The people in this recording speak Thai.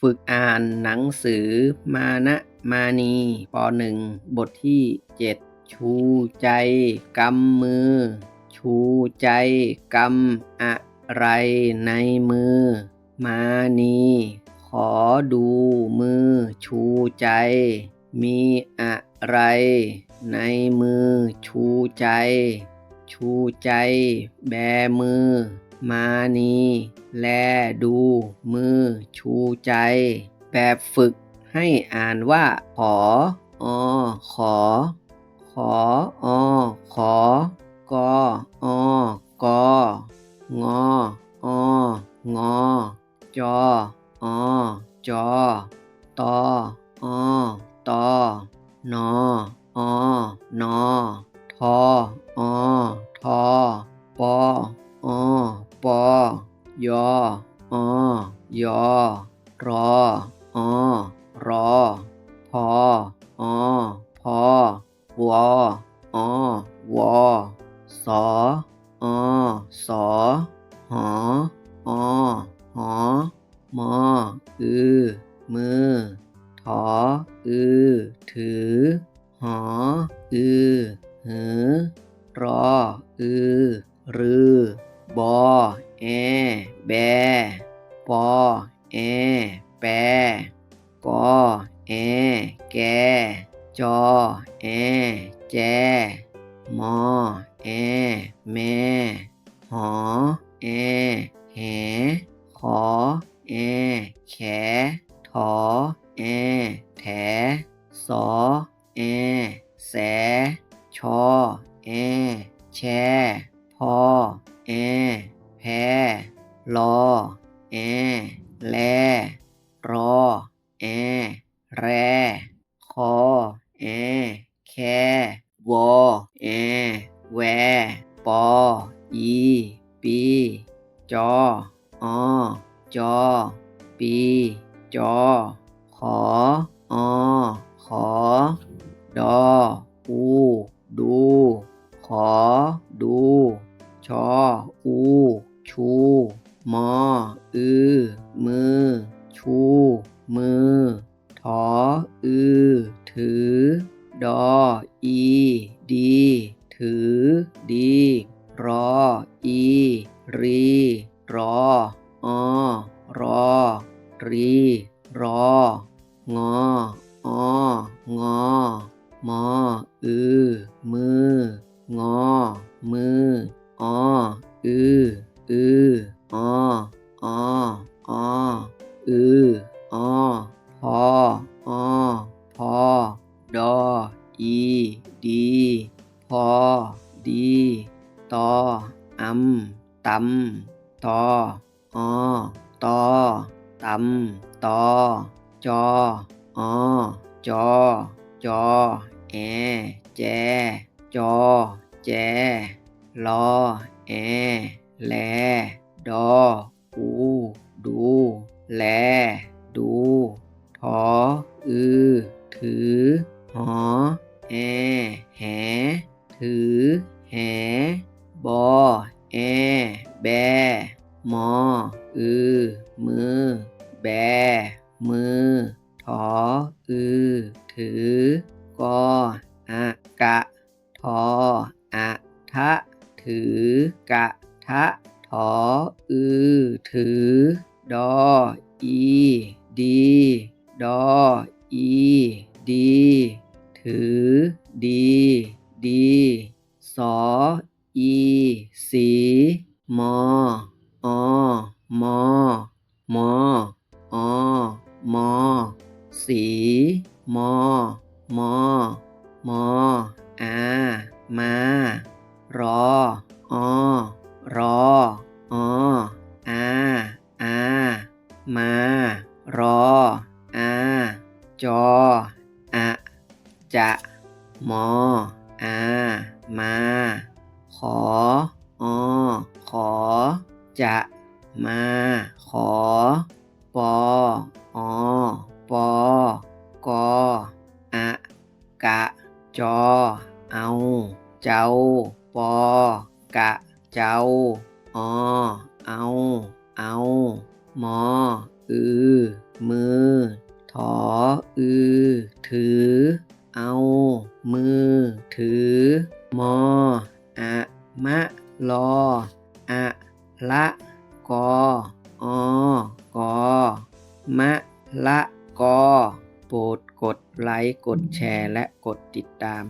ฝึกอ่านหนังสือมานะมานีปหนึ่งบทที่เจ็ดชูใจกำมือ ชูใจกำอะไรในมือ มานีขอดูมือ ชูใจ มีอะไรในมือ ชูใจ ชูใจ แบมือ มานี แลดู มือ ชูใจ แบบฝึกให้อ่านว่า ขอ อ ขอ ขอ อ ขอ กอ อกองอ องอ จอ อ จอ ตอ อ ตอนอ อนอทอ ออรอพออพอวออวอสออสอหออหอมออือมือถออือถือ หออือหือรออือรือบอแอแบปอแอ แปกอแอแก จอแอแจ มอแอแม่หอแอแหขอแอแขถอแอแถสอแอแส ชอแอแชพอแอแพลอแอแล รอ แอ แร คอ แอ แควอ แอ แว ปอ อี ปี จอ อ จอ ปี จอ ขอ อ ขอ ดอ อู มือ ถอ อือ ถือ ดอ อี ดี ถือ ดี รอ อี รี รออรอ รี รองอองอ มอ อือ มือ งอ มือ ออือ อือ ออ ออืออ พออพอดออีดีพอดีตออำตำตออตอตำตอจออจอ จอ แอ แจ จอ แจลอแอ แล ดออูดู แล ดู ถอ อือ ถือ หอ แอ แห ถือ แห บอ แอ แบ มอ อือ มือ แบ มือ ถอ อือ ถือ กอ อะ กะ ทอ อะทะ ถือ กะทะถออือ ถือ ดอ อี ดี ดอ อี ดี ถือ ดี ดี สอ อี สี มอ อมอ มอ อมอ สี มอ มอ มออามา รออ อาจออะจะมออามาขออขอ จะมาขอปออปอกออะกะ จอ เอา เจ้า ปอกะ เจ้าอเอา เอา มอ อือ มือ ถออือ ถือ เอา มือ ถือ มออะมะลออะละกอออกอมะละกอโปรดกดไลค์ กดแชร์ และกดติดตาม